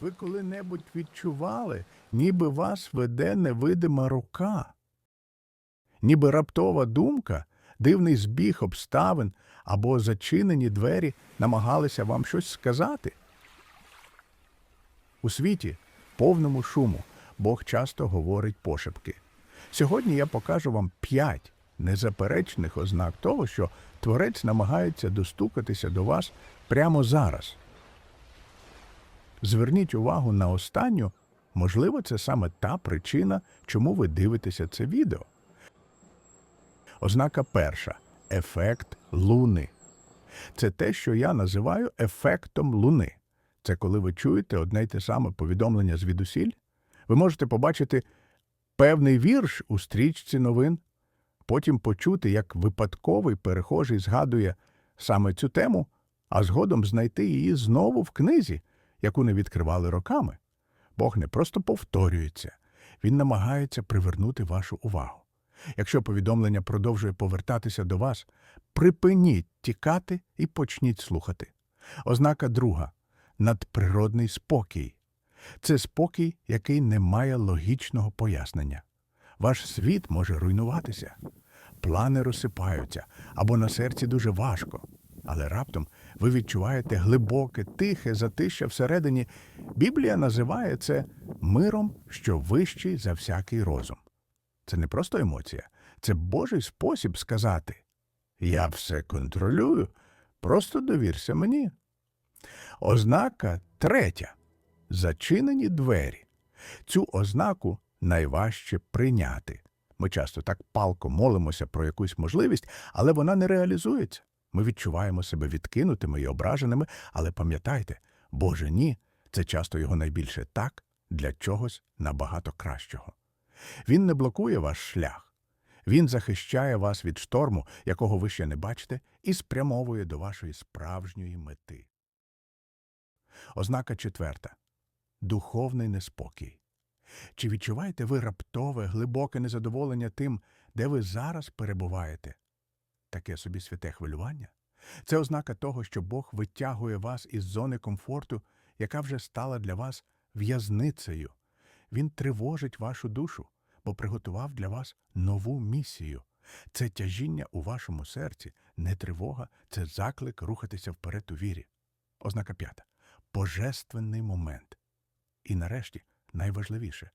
Ви коли-небудь відчували, ніби вас веде невидима рука, ніби раптова думка, дивний збіг обставин або зачинені двері намагалися вам щось сказати. У світі, повному шуму, Бог часто говорить пошепки. Сьогодні я покажу вам п'ять незаперечних ознак того, що Творець намагається достукатися до вас прямо зараз. Зверніть увагу на останню, можливо, це саме та причина, чому ви дивитеся це відео. Ознака перша ефект луни. Це те, що я називаю ефектом луни. Це коли ви чуєте одне й те саме повідомлення звідусіль. Ви можете побачити певний вірш у стрічці новин, потім почути, як випадковий перехожий згадує саме цю тему, а згодом знайти її знову в книзі, яку не відкривали роками. Бог не просто повторюється, він намагається привернути вашу увагу. Якщо повідомлення продовжує повертатися до вас, припиніть тікати і почніть слухати. Ознака друга надприродний спокій. Це спокій, який не має логічного пояснення. Ваш світ може руйнуватися, плани розсипаються або на серці дуже важко. Але раптом ви відчуваєте глибоке, тихе затища всередині. Біблія називає це миром, що вищий за всякий розум. Це не просто емоція, це Божий спосіб сказати Я все контролюю, просто довірся мені. Ознака третя зачинені двері. Цю ознаку найважче прийняти. Ми часто так палко молимося про якусь можливість, але вона не реалізується. Ми відчуваємо себе відкинутими і ображеними, але пам'ятайте, Боже ні, це часто його найбільше так для чогось набагато кращого. Він не блокує ваш шлях. Він захищає вас від шторму, якого ви ще не бачите, і спрямовує до вашої справжньої мети. Ознака четверта духовний неспокій. Чи відчуваєте ви раптове, глибоке незадоволення тим, де ви зараз перебуваєте? Таке собі святе хвилювання? Це ознака того, що Бог витягує вас із зони комфорту, яка вже стала для вас в'язницею. Він тривожить вашу душу, бо приготував для вас нову місію. Це тяжіння у вашому серці, не тривога, це заклик рухатися вперед у вірі. Ознака п'ята. Божественний момент. І нарешті, найважливіше,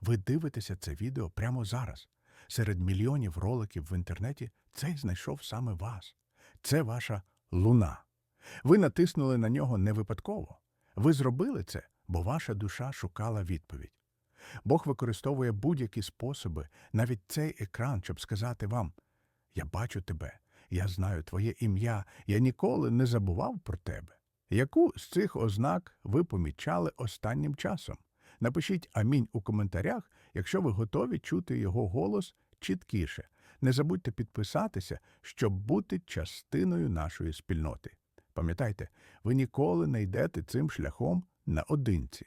ви дивитеся це відео прямо зараз. Серед мільйонів роликів в інтернеті цей знайшов саме вас. Це ваша луна. Ви натиснули на нього не випадково. Ви зробили це, бо ваша душа шукала відповідь. Бог використовує будь-які способи, навіть цей екран, щоб сказати вам: Я бачу тебе, я знаю твоє ім'я, я ніколи не забував про тебе. Яку з цих ознак ви помічали останнім часом? Напишіть амінь у коментарях, якщо ви готові чути його голос чіткіше. Не забудьте підписатися, щоб бути частиною нашої спільноти. Пам'ятайте, ви ніколи не йдете цим шляхом наодинці.